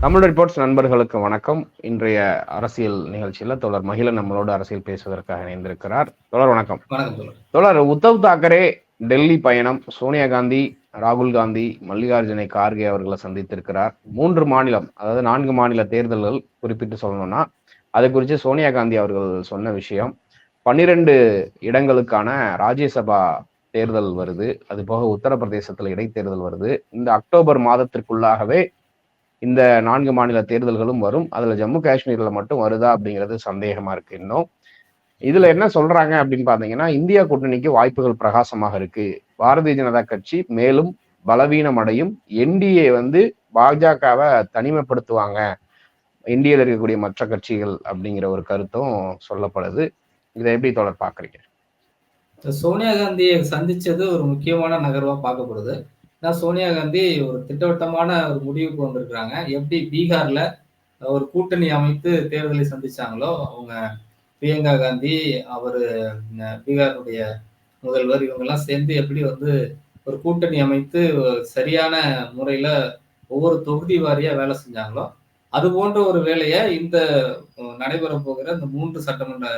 Tamil reports நண்பர்களுக்கு வணக்கம். இன்றைய அரசியல் நிகழ்ச்சியில தொடர் மகிழ நம்மளோட அரசியல் பேசுவதற்காக இணைந்திருக்கிறார். தொடர் வணக்கம். தொடர் உத்தவ் தாக்கரே டெல்லி பயணம் சோனியா காந்தி ராகுல் காந்தி மல்லிகார்ஜுனை கார்கே அவர்களை சந்தித்திருக்கிறார். மூன்று மாநிலம் அதாவது நான்கு மாநில தேர்தல்கள் குறிப்பிட்டு சொல்லணும்னா அது குறித்து சோனியா காந்தி அவர்கள் சொன்ன விஷயம். பன்னிரண்டு இடங்களுக்கான ராஜ்யசபா தேர்தல் வருது. அது போக உத்தரப்பிரதேசத்தில் இடைத்தேர்தல் வருது. இந்த அக்டோபர் மாதத்திற்குள்ளாகவே இந்த நான்கு மாநில தேர்தல்களும் வரும். அதுல ஜம்மு காஷ்மீர்ல மட்டும் வருதா அப்படிங்கிறது சந்தேகமா இருக்கு இன்னும். இதுல என்ன சொல்றாங்க அப்படின்னு பாத்தீங்கன்னா இந்தியா கூட்டணிக்கு வாய்ப்புகள் பிரகாசமாக இருக்கு. பாரதிய ஜனதா கட்சி மேலும் பலவீனம் அடையும் என்டிஏ வந்து பாஜகவை தனிமைப்படுத்துவாங்க. இந்தியாவில் இருக்கக்கூடிய மற்ற கட்சிகள் அப்படிங்கிற ஒரு கருத்தும் சொல்லப்படுது. இதை எப்படி தொடர் பாக்குறீங்க? சோனியா காந்தியை சந்திச்சது ஒரு முக்கியமான நகர்வா பார்க்கப்படுது. ஏன்னா சோனியா காந்தி ஒரு திட்டவட்டமான ஒரு முடிவுக்கு வந்திருக்கிறாங்க. எப்படி பீகார்ல ஒரு கூட்டணி அமைத்து தேர்தலை சந்திச்சாங்களோ அவங்க பிரியங்கா காந்தி அவர் பீகாருடைய முதல்வர் இவங்கெல்லாம் சேர்ந்து எப்படி வந்து ஒரு கூட்டணி அமைத்து சரியான முறையில ஒவ்வொரு தொகுதி வாரியா வேலை செஞ்சாங்களோ அது போன்ற ஒரு வேலையை இந்த நடைபெற போகிற இந்த மூன்று சட்டமன்ற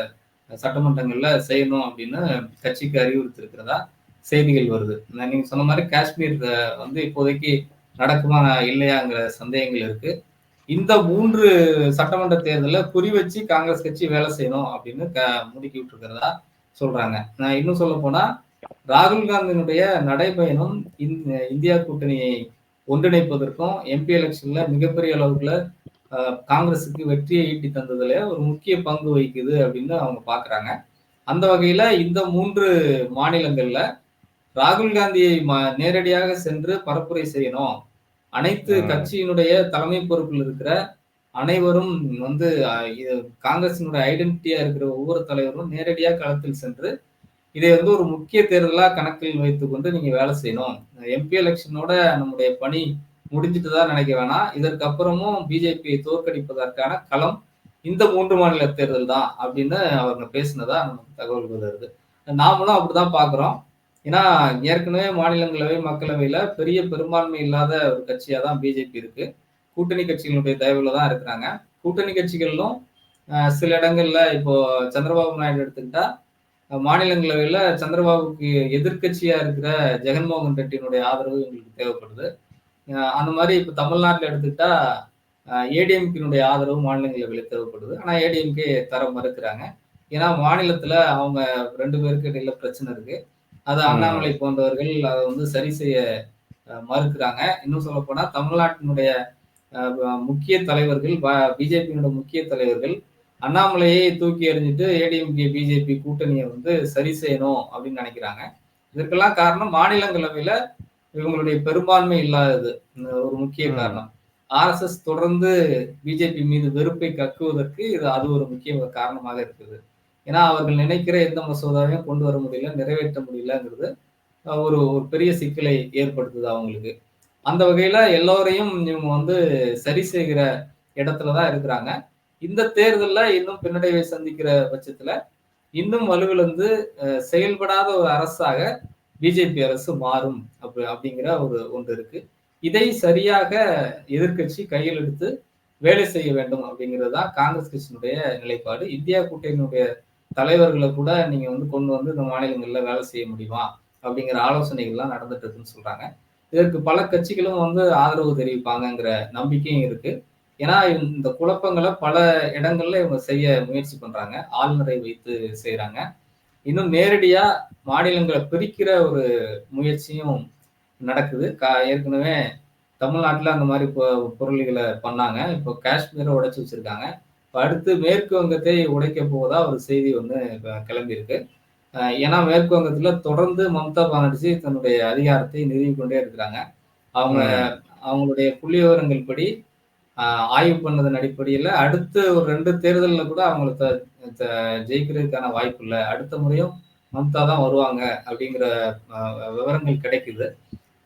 சட்டமன்றங்கள்ல செய்யணும் அப்படின்னு கட்சிக்கு அறிவுறுத்திருக்கிறதா செய்திகள் வருது. நீங்க சொன்ன மாதிரி காஷ்மீர் வந்து இப்போதைக்கு நடக்குமா இல்லையாங்கிற சந்தேகங்கள் இருக்கு. இந்த மூன்று சட்டமன்ற தேர்தலில் குறி வச்சு காங்கிரஸ் கட்சி வேலை செய்யணும் அப்படின்னு க முடுக்கி விட்டுருக்கிறதா சொல்றாங்க. நான் இன்னும் சொல்ல போனா ராகுல் காந்தியினுடைய நடைபயணம் இந்தியா கூட்டணியை ஒன்றிணைப்பதற்கும் எம்பி எலெக்ஷன்ல மிகப்பெரிய அளவுக்குள்ள காங்கிரஸுக்கு வெற்றியை ஈட்டி தந்ததுல ஒரு முக்கிய பங்கு வகிக்குது அப்படின்னு அவங்க பாக்குறாங்க. அந்த வகையில இந்த மூன்று மாநிலங்கள்ல ராகுல் காந்தியை நேரடியாக சென்று பரப்புரை செய்யணும். அனைத்து கட்சியினுடைய தலைமை பொறுப்பில் இருக்கிற அனைவரும் வந்து காங்கிரசினுடைய ஐடென்டிட்டியா இருக்கிற ஒவ்வொரு தலைவரும் நேரடியாக களத்தில் சென்று இதை வந்து ஒரு முக்கிய தேர்தலா கணக்கில் வைத்துக் கொண்டு நீங்க வேலை செய்யணும். எம்பி எலெக்ஷனோட நம்முடைய பணி முடிஞ்சிட்டு தான் நினைக்க வேணாம். இதற்கப்புறமும் பிஜேபியை தோற்கடிப்பதற்கான களம் இந்த மூன்று மாநில தேர்தல் தான் அப்படின்னு அவங்க பேசினதா நமக்கு தகவல்கள் வருது. நாமளும் அப்படிதான் பாக்குறோம். ஏன்னா ஏற்கனவே மாநிலங்களவை மக்களவையில பெரிய பெரும்பான்மை இல்லாத ஒரு கட்சியா தான் பிஜேபி இருக்கு. கூட்டணி கட்சிகளுடைய தயவுல தான் இருக்கிறாங்க. கூட்டணி கட்சிகளிலும் சில இடங்கள்ல இப்போ சந்திரபாபு நாயுடு எடுத்துக்கிட்டா மாநிலங்களவையில சந்திரபாபுக்கு எதிர்கட்சியா இருக்கிற ஜெகன்மோகன் ரெட்டியினுடைய ஆதரவு எங்களுக்கு தேவைப்படுது. அந்த மாதிரி இப்போ தமிழ்நாட்டில் எடுத்துக்கிட்டா ஏடிஎம்கினுடைய ஆதரவு மாநிலங்களவையில் தேவைப்படுது. ஆனால் ஏடிஎம்கே தர மறுக்கிறாங்க. ஏன்னா மாநிலத்துல அவங்க ரெண்டு பேருக்கு இடையில பிரச்சனை இருக்கு. அது அண்ணாமலை போன்றவர்கள் அதை வந்து சரி செய்ய மறுக்கிறாங்க. இன்னும் சொல்ல போனா தமிழ்நாட்டினுடைய முக்கிய தலைவர்கள் பிஜேபியினுடைய முக்கிய தலைவர்கள் அண்ணாமலையை தூக்கி எறிஞ்சிட்டு ஏடிஎம்கே பிஜேபி கூட்டணியை வந்து சரி செய்யணும் அப்படின்னு நினைக்கிறாங்க. இதற்கெல்லாம் காரணம் மாநிலங்களவையில இவங்களுடைய பெரும்பான்மை இல்லாதது. ஒரு முக்கிய காரணம். ஆர்எஸ்எஸ் தொடர்ந்து பிஜேபி மீது வெறுப்பை கக்குவதற்கு இது அது ஒரு முக்கிய காரணமாக இருக்குது. ஏன்னா அவர்கள் நினைக்கிற எந்த மசோதாவையும் கொண்டு வர முடியல நிறைவேற்ற முடியலங்கிறது ஒரு ஒரு பெரிய சிக்கலை ஏற்படுத்துது அவங்களுக்கு. அந்த வகையில எல்லோரையும் இவங்க வந்து சரி செய்கிற இடத்துலதான் இருக்கிறாங்க. இந்த தேர்தல்ல இன்னும் பின்னடைவை சந்திக்கிற பட்சத்துல இன்னும் வலுவிழந்து செயல்படாத ஒரு அரசாக பிஜேபி அரசு மாறும் அப்படி அப்படிங்கிற ஒரு ஒன்று இருக்கு. இதை சரியாக எதிர்கட்சி கையில் எடுத்து வேலை செய்ய வேண்டும் அப்படிங்கிறது தான் காங்கிரஸ் கட்சியினுடைய நிலைப்பாடு. இந்தியா கூட்டணியினுடைய தலைவர்களை கூட நீங்க வந்து கொண்டு வந்து இந்த மாநிலங்கள்ல வேலை செய்ய முடியுமா அப்படிங்கிற ஆலோசனைகள்லாம் நடந்துட்டு இருக்குன்னு சொல்றாங்க. இதற்கு பல கட்சிகளும் வந்து ஆதரவு தெரிவிப்பாங்கங்கிற நம்பிக்கையும் இருக்கு. ஏன்னா இந்த குழப்பங்களை பல இடங்கள்ல இவங்க செய்ய முயற்சி பண்றாங்க. ஆளுநரை வைத்து செய்யறாங்க இன்னும் நேரடியா மாநிலங்களை பிரிக்கிற ஒரு முயற்சியும் நடக்குது. கா ஏற்கனவே தமிழ்நாட்டில் அந்த மாதிரி பொருள்களை பண்ணாங்க. இப்போ காஷ்மீரை உடைச்சு வச்சிருக்காங்க. இப்போ அடுத்து மேற்கு வங்கத்தை உடைக்க போவதா ஒரு செய்தி வந்து கிளம்பியிருக்கு. ஏன்னா மேற்கு வங்கத்துல தொடர்ந்து மம்தா பானர்ஜி தன்னுடைய அதிகாரத்தை நிறுவிக்கொண்டே இருக்கிறாங்க. அவங்க அவங்களுடைய புள்ளி விவரங்கள் படி ஆய்வு பண்ணதன் அடிப்படையில் அடுத்து ஒரு ரெண்டு தேர்தலில் கூட அவங்களுக்கு ஜெயிக்கிறதுக்கான வாய்ப்பு இல்லை. அடுத்த முறையும் மம்தா தான் வருவாங்க அப்படிங்கிற விவரங்கள் கிடைக்குது.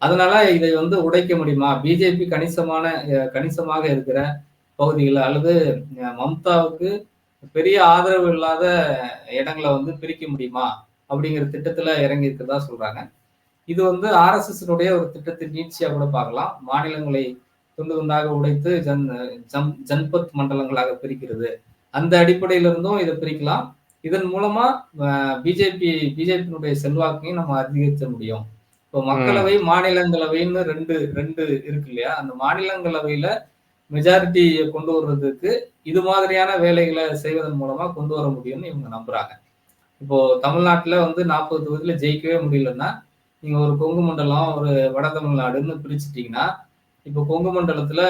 அதனால இதை வந்து உடைக்க முடியுமா? பிஜேபி கணிசமான கணிசமாக இருக்கிற பகுதிகள் அல்லது மம்தாவுக்கு பெரிய ஆதரவு இல்லாத இடங்களை வந்து பிரிக்க முடியுமா? அப்படிங்கிற திட்டத்துல இறங்கி இருக்கிறதா சொல்றாங்க. இது வந்து ஆர்எஸ்எஸ்னுடைய ஒரு திட்டத்தின் நீட்சியா கூட பார்க்கலாம். மாநிலங்களை துண்டு துண்டாக உடைத்து ஜன் ஜம் ஜன்பத் மண்டலங்களாக பிரிக்கிறது. அந்த அடிப்படையில இருந்தும் இதை பிரிக்கலாம். இதன் மூலமா பிஜேபி பிஜேபியினுடைய செல்வாக்கையும் நம்ம அதிகரிக்க முடியும். இப்போ மக்களவை மாநிலங்களவைன்னு ரெண்டு ரெண்டு இருக்கு இல்லையா? அந்த மாநிலங்களவையில மெஜாரிட்டியை கொண்டு வர்றதுக்கு இது மாதிரியான வேலைகளை செய்வதன் மூலமா கொண்டு வர முடியும்னு இவங்க நம்புறாங்க. இப்போ தமிழ்நாட்டுல வந்து நாற்பது தொகுதியில ஜெயிக்கவே முடியலன்னா நீங்க ஒரு கொங்கு மண்டலம் ஒரு வட தமிழ்நாடுன்னு பிரிச்சுட்டீங்கன்னா இப்போ கொங்கு மண்டலத்துல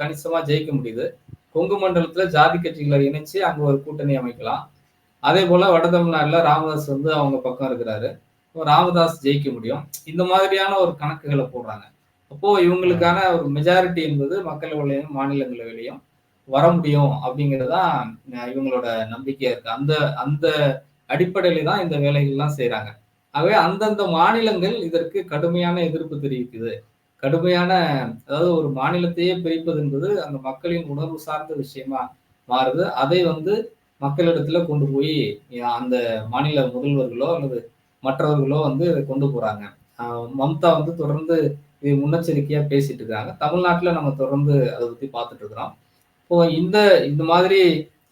கணிசமா ஜெயிக்க முடியுது. கொங்கு மண்டலத்துல ஜாதி கட்சிகளை இணைச்சு அங்க ஒரு கூட்டணி அமைக்கலாம். அதே போல வட தமிழ்நாடுல ராமதாஸ் வந்து அவங்க பக்கம் இருக்கிறாரு. ராமதாஸ் ஜெயிக்க முடியும். இந்த மாதிரியான ஒரு கணக்குகளை போடுறாங்க. அப்போ இவங்களுக்கான ஒரு மெஜாரிட்டி என்பது மக்களவையிலையும் மாநிலங்களவையிலையும் வர முடியும் அப்படிங்கறதுதான் இவங்களோட நம்பிக்கையா இருக்கு. அந்த அந்த அடிப்படையில தான் இந்த வேலைகள்லாம் செய்யறாங்க ஆகவே அந்தந்த மாநிலங்கள் இதற்கு கடுமையான எதிர்ப்பு தெரிவிக்குது. கடுமையான அதாவது ஒரு மாநிலத்தையே பிரிப்பது என்பது அந்த மக்களின் உணர்வு சார்ந்த விஷயமா மாறுது. அதை வந்து மக்களிடத்துல கொண்டு போய் அந்த மாநில முதல்வர்களோ அல்லது மற்றவர்களோ வந்து கொண்டு போறாங்க. மம்தா வந்து தொடர்ந்து இது முன்னெச்சரிக்கையா பேசிட்டு இருக்காங்க. தமிழ்நாட்டுல நம்ம தொடர்ந்து அதை பத்தி பார்த்துட்டு இருக்கிறோம். இப்போ இந்த இந்த மாதிரி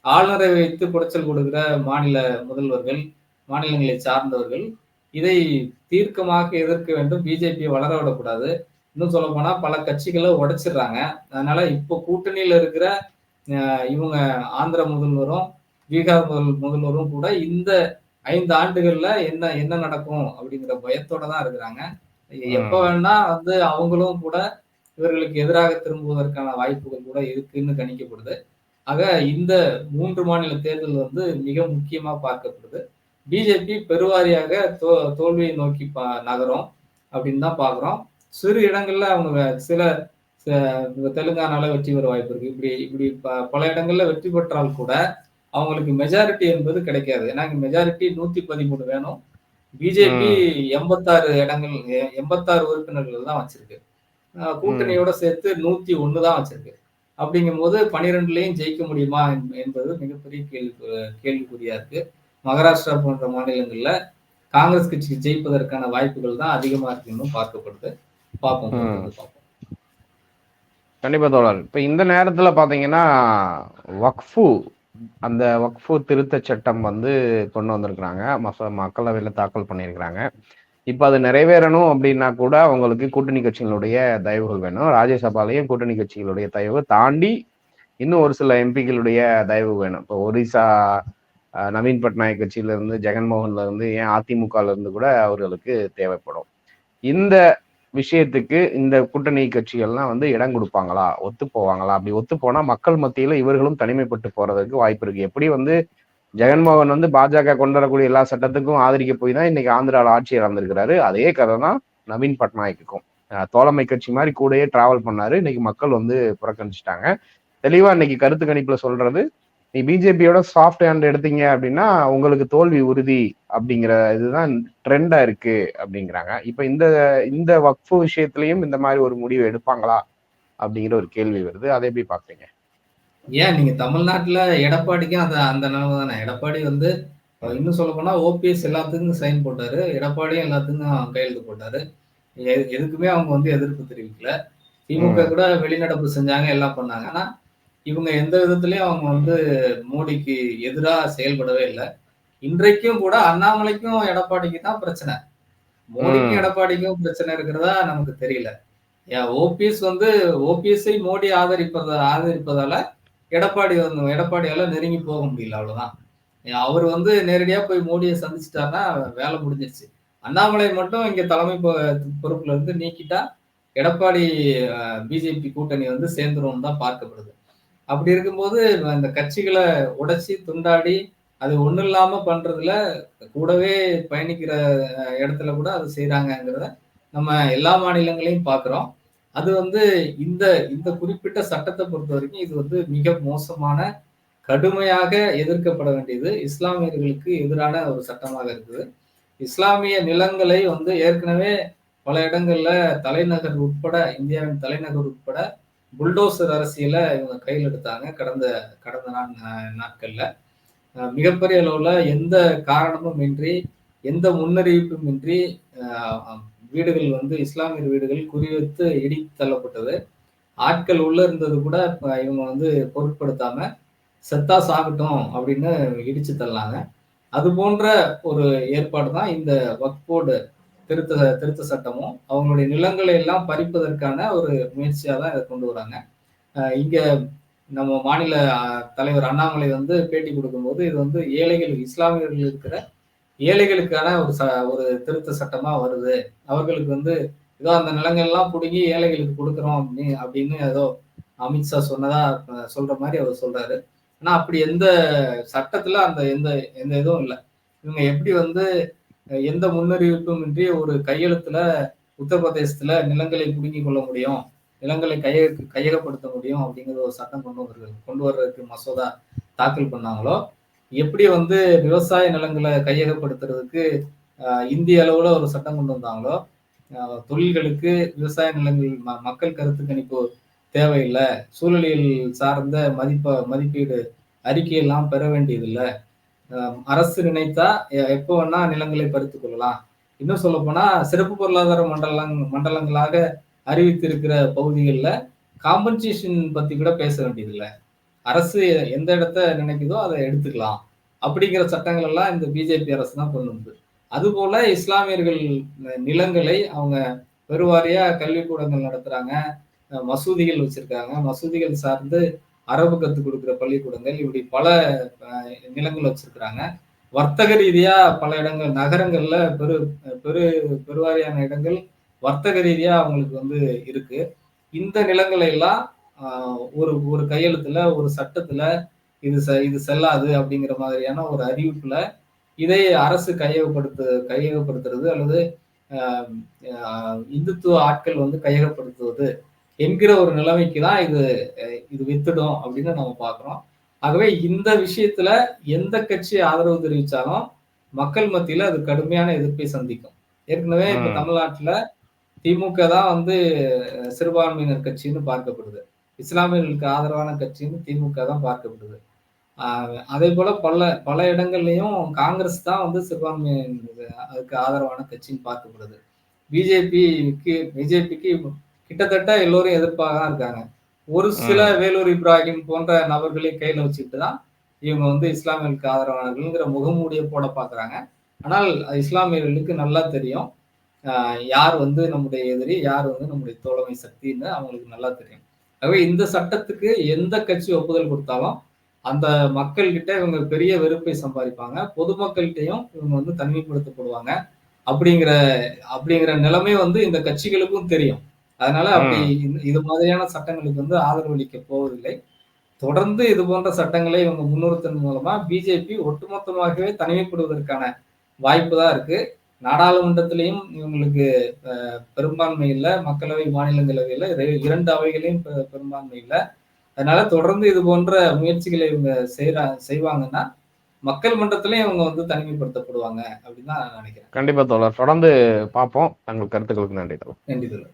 ஆளுநரை வைத்து குடைச்சல் கொடுக்கிற மாநில முதல்வர்கள் மாநிலங்களை சார்ந்தவர்கள் இதை தீர்க்கமாக எதிர்க்க வேண்டும். பிஜேபியை வளர விடக்கூடாது. இன்னும் சொல்ல போனா பல கட்சிகளை உடைச்சிடுறாங்க. அதனால இப்போ கூட்டணியில இருக்கிற இவங்க ஆந்திர முதல்வரும் பீகார் முதல் முதல்வரும் கூட இந்த ஐந்து ஆண்டுகள்ல என்ன என்ன நடக்கும் அப்படிங்கிற பயத்தோட தான் இருக்கிறாங்க. எப்ப வேணா வந்து அவங்களும் கூட இவர்களுக்கு எதிராக திரும்புவதற்கான வாய்ப்புகள் கூட இருக்குன்னு கணிக்கப்படுது. ஆக இந்த மூன்று மாநில தேர்தல் வந்து மிக முக்கியமா பார்க்கப்படுது. பிஜேபி பெருவாரியாக தோ தோல்வியை நோக்கி பா நகரும் அப்படின்னு தான் பாக்குறோம். சிறு இடங்கள்ல அவங்க சில தெலுங்கானால வெற்றி பெற வாய்ப்பு இருக்கு. இப்படி இப்படி பல இடங்கள்ல வெற்றி பெற்றால் கூட அவங்களுக்கு மெஜாரிட்டி என்பது கிடைக்காது. ஏன்னா மெஜாரிட்டி நூத்தி பதிமூணு வேணும். பிஜேபி எண்பத்தாறு இடங்கள் எண்பத்தாறு உறுப்பினர்கள் தான் வச்சிருக்கு. கூட்டணியோட சேர்த்து நூத்தி ஒண்ணு தான் வச்சிருக்கு. அப்படிங்கும் போது பனிரெண்டுலயும் ஜெயிக்க முடியுமா என்பது மிகப்பெரிய கேள்வி கேள்விக்குறியா இருக்கு. மகாராஷ்டிரா போன்ற மாநிலங்கள்ல காங்கிரஸ் கட்சிக்கு ஜெயிப்பதற்கான வாய்ப்புகள் தான் அதிகமா இருக்குன்னு பார்க்கப்படுது. பார்ப்போம். கண்டிப்பா தோழர். இப்ப இந்த நேரத்துல பாத்தீங்கன்னா வக்ஃபு அந்த வக்ஃபு திருத்த சட்டம் வந்து கொண்டு வந்திருக்கிறாங்க. மச மக்களவையில் தாக்கல் பண்ணியிருக்கிறாங்க. இப்போ அது நிறைவேறணும் அப்படின்னா கூட அவங்களுக்கு கூட்டணி கட்சிகளுடைய தயவுகள் வேணும். ராஜ்யசபாலையும் கூட்டணி கட்சிகளுடைய தயவு தாண்டி இன்னும் ஒரு சில எம்பிக்களுடைய தயவு வேணும். இப்போ ஒரிசா நவீன் பட்நாயக் கட்சியில இருந்து இருந்து ஏன் அதிமுகல இருந்து கூட அவர்களுக்கு தேவைப்படும். இந்த விஷயத்துக்கு இந்த கூட்டணி கட்சிகள்லாம் வந்து இடம் கொடுப்பாங்களா? ஒத்து போவாங்களா? அப்படி ஒத்து போனா மக்கள் மத்தியில இவர்களும் தனிமைப்பட்டு போறதுக்கு வாய்ப்பு இருக்கு. எப்படி வந்து ஜெகன்மோகன் வந்து பாஜக கொண்டு வரக்கூடிய எல்லா சட்டத்துக்கும் ஆதரிக்க போய் தான் இன்னைக்கு ஆந்திராவில் ஆட்சி இழந்திருக்கிறாரு. அதே கதை தான் நவீன் பட்நாயக்குக்கும். தோழமை கட்சி மாதிரி கூடயே டிராவல் பண்ணாரு. இன்னைக்கு மக்கள் வந்து புறக்கணிச்சிட்டாங்க. தெளிவா இன்னைக்கு கருத்து கணிப்புல சொல்றது நீ பிஜேபியோட சாஃப்ட் ஹேண்ட் எடுத்தீங்க அப்படின்னா உங்களுக்கு தோல்வி உறுதி அப்படிங்கிற இதுதான் ட்ரெண்டா இருக்கு அப்படிங்கிறாங்க. இப்ப இந்த இந்த வக்ஃபு விஷயத்திலையும் இந்த மாதிரி ஒரு முடிவு எடுப்பாங்களா அப்படிங்கிற ஒரு கேள்வி வருது. அதை எப்படி பாக்குறீங்க ஏன்? நீங்க தமிழ்நாட்டுல எடப்பாடிக்கும் அந்த அந்த நிலைமை தானே. எடப்பாடி வந்து இன்னும் சொல்ல போனா ஓபிஎஸ் எல்லாத்துக்கும் சைன் போட்டாரு. எடப்பாடியும் எல்லாத்துக்கும் கையெழுத்து போட்டாரு. எதுக்குமே அவங்க வந்து எதிர்ப்பு தெரிவிக்கல. திமுக கூட வெளிநடப்பு செஞ்சாங்க எல்லாம் பண்ணாங்க. ஆனா இவங்க எந்த விதத்திலயும் அவங்க வந்து மோடிக்கு எதிராக செயல்படவே இல்லை. இன்றைக்கும் கூட அண்ணாமலைக்கும் எடப்பாடிக்கு தான் பிரச்சனை. மோடிக்கும் எடப்பாடிக்கும் பிரச்சனை இருக்கிறதா நமக்கு தெரியல. ஓபிஎஸ் வந்து ஓபிஎஸ்ஐ மோடி ஆதரிப்பத ஆதரிப்பதால எடப்பாடி வந்து எடப்பாடியால நெருங்கி போக முடியல அவ்வளவுதான். அவர் வந்து நேரடியா போய் மோடியை சந்திச்சிட்டாருன்னா வேலை முடிஞ்சிருச்சு. அண்ணாமலை மட்டும் இங்க தலைமை பொறுப்புல இருந்து நீக்கிட்டா எடப்பாடி பிஜேபி கூட்டணி வந்து சேர்ந்துரும் தான் பார்க்கப்படுது. அப்படி இருக்கும்போது இந்த கட்சிகளை உடைச்சி துண்டாடி அது ஒன்றும் இல்லாம பண்றதுல கூடவே பயணிக்கிற இடத்துல கூட அது செய்யறாங்கிறத நம்ம எல்லா மாநிலங்களையும் பார்க்குறோம் அது வந்து இந்த இந்த குறிப்பிட்ட சட்டத்தை பொறுத்த வரைக்கும் இது வந்து மிக மோசமான கடுமையாக எதிர்க்கப்பட வேண்டியது. இஸ்லாமியர்களுக்கு எதிரான ஒரு சட்டமாக இருக்குது. இஸ்லாமிய நிலங்களை வந்து ஏற்கனவே பல இடங்கள்ல தலைநகர் உட்பட இந்தியாவின் தலைநகர் உட்பட புல்டோசர் அரசியலை இவங்க கையில் எடுத்தாங்க கடந்த கடந்த நாள் நாட்கள்ல. மிகப்பெரிய அளவில் எந்த காரணமும் இன்றி எந்த முன்னறிவிப்பும் இன்றி வீடுகள் வந்து இஸ்லாமியர் வீடுகள் குறிவைத்து இடித்து தள்ளப்பட்டது. ஆட்கள் உள்ள இருந்தது கூட இப்போ இவங்க வந்து பொருட்படுத்தாம செத்தா சாகட்டும் அப்படின்னு இடிச்சு தள்ளாங்க. அது போன்ற ஒரு ஏற்பாடு தான் இந்த வக்போர்டு திருத்த திருத்த சட்டமும் அவங்களுடைய நிலங்களை எல்லாம் பறிப்பதற்கான ஒரு முயற்சியாக தான் இதை கொண்டு வராங்க. இங்கே நம்ம மாநில தலைவர் அண்ணாமலை வந்து பேட்டி கொடுக்கும்போது இது வந்து ஏழைகள் இஸ்லாமியர்கள் இருக்கிற ஏழைகளுக்கான ஒரு ச ஒரு திருத்த சட்டமாக வருது. அவர்களுக்கு வந்து ஏதோ அந்த நிலங்கள்லாம் பிடுங்கி ஏழைகளுக்கு கொடுக்குறோம் அப்படின்னு அப்படின்னு ஏதோ அமித்ஷா சொன்னதா சொல்ற மாதிரி அவர் சொல்றாரு. ஆனால் அப்படி எந்த சட்டத்தில் அந்த எந்த எந்த இதுவும் இல்லை. இவங்க எப்படி வந்து எந்த முன்னறிவிப்பும் இன்றி ஒரு கையெழுத்துல உத்தரப்பிரதேசத்துல நிலங்களை புடுங்கிக் கொள்ள முடியும் நிலங்களை கைய கையகப்படுத்த முடியும் அப்படிங்கிற ஒரு சட்டம் கொண்டு வருகிறது கொண்டு வர்றதுக்கு மசோதா தாக்கல் பண்ணாங்களோ எப்படி வந்து விவசாய நிலங்களை கையகப்படுத்துறதுக்கு இந்திய அளவுல ஒரு சட்டம் கொண்டு வந்தாங்களோ தொழில்களுக்கு விவசாய நிலங்கள் ம- மக்கள் கருத்து கணிப்பு தேவையில்லை. சூழலியல் சார்ந்த மதிப்ப மதிப்பீடு அறிக்கையெல்லாம் பெற வேண்டியதில்லை. அரசு நினைத்தா எ- எப்போ வேணா நிலங்களை பறித்துக் கொள்ளலாம். இன்னும் சொல்ல போனா சிறப்பு பொருளாதார மண்டலங் மண்டலங்களாக அறிவித்திருக்கிற பகுதிகளில் காம்பன்சேஷன் பத்தி கூட பேச வேண்டியதில்லை. அரசு எந்த இடத்த நினைக்குதோ அதை எடுத்துக்கலாம். அப்படிங்கிற சட்டங்கள் எல்லாம் இந்த பிஜேபி அரசு தான் கொண்டு வந்து அதுபோல இஸ்லாமியர்கள் நிலங்களை அவங்க பெருவாரியா கல்விக்கூடங்கள் நடத்துறாங்க மசூதிகள் வச்சிருக்காங்க. மசூதிகள் சார்ந்து அரபு கற்றுக் கொடுக்குற பள்ளிக்கூடங்கள் இப்படி பல நிலங்கள் வச்சிருக்கிறாங்க. வர்த்தக ரீதியா பல இடங்கள் நகரங்கள்ல பெரு பெரு பெருவாரியான இடங்கள் வர்த்தக ரீதியா அவங்களுக்கு வந்து இருக்கு. இந்த நிலங்களை எல்லாம் ஒரு ஒரு கையெழுத்துல ஒரு சட்டத்துல இது செ- இது செல்லாது அப்படிங்கிற மாதிரியான ஒரு அறிவிப்புல இதை அரசு கையகப்படுத்து கையகப்படுத்துறது அல்லது இந்துத்துவ ஆட்கள் வந்து கையகப்படுத்துவது. என்கிற ஒரு நிலைமைக்கு தான் இது இது வித்துடும் அப்படின்னு நம்ம பார்க்கிறோம். ஆகவே இந்த விஷயத்துல எந்த கட்சி ஆதரவு தெரிவிச்சாலும் மக்கள் மத்தியில அது கடுமையான எதிர்ப்பை சந்திக்கும். ஏற்கனவே இப்ப. தமிழ்நாட்டுல திமுக தான் வந்து சிறுபான்மையினர் கட்சின்னு பார்க்கப்படுது. இஸ்லாமியர்களுக்கு ஆதரவான கட்சின்னு திமுக தான் பார்க்கப்படுது. ஆஹ் அதே போல பல பல இடங்கள்லயும் காங்கிரஸ் தான் வந்து சிறுபான்மையினர் அதுக்கு ஆதரவான கட்சின்னு பார்க்கப்படுது. பிஜேபிக்கு பிஜேபிக்கு கிட்டத்தட்ட எல்லோரும் எதிர்ப்பாக தான் இருக்காங்க. ஒரு சில வேலூர் இப்ராஹிம் போன்ற நபர்களை கையில வச்சுக்கிட்டு தான் இவங்க வந்து இஸ்லாமியர்களுக்கு ஆதரவானவர்கள்ங்கிற முகமூடிய போட பாக்குறாங்க. ஆனால் இஸ்லாமியர்களுக்கு நல்லா தெரியும். யார் வந்து நம்முடைய எதிரி யார் வந்து நம்முடைய தோழமை சக்தின்னு அவங்களுக்கு நல்லா தெரியும். ஆகவே இந்த சட்டத்துக்கு எந்த கட்சி ஒப்புதல் கொடுத்தாலும் அந்த மக்கள்கிட்ட இவங்க பெரிய வெறுப்பை சம்பாதிப்பாங்க. பொதுமக்கள்கிட்டையும் இவங்க வந்து தனிமைப்படுத்தப்படுவாங்க. அப்படிங்கிற அப்படிங்கிற நிலைமை வந்து இந்த கட்சிகளுக்கும் தெரியும். அதனால அப்படி இது மாதிரியான சட்டங்களுக்கு வந்து ஆதரவு அளிக்க போவதில்லை. தொடர்ந்து இது போன்ற சட்டங்களை இவங்க முன்னிறுத்தன் மூலமா பிஜேபி ஒட்டுமொத்தமாகவே தனிமைப்படுவதற்கான வாய்ப்பு தான் இருக்கு. நாடாளுமன்றத்திலையும் இவங்களுக்கு பெரும்பான்மை இல்லை. மக்களவை மாநிலங்களவையில இர- இரண்டு அவைகளையும் பெரும்பான்மை இல்லை. அதனால தொடர்ந்து இது போன்ற முயற்சிகளை இவங்க செய்யறா செய்வாங்கன்னா மக்கள் மன்றத்திலையும் இவங்க வந்து தனிமைப்படுத்தப்படுவாங்க அப்படின்னு தான் நான் நினைக்கிறேன். கண்டிப்பா தோழர். தொடர்ந்து பார்ப்போம். தங்கள் கருத்துக்களுக்கு நன்றி தோழர். நன்றி தோழர்.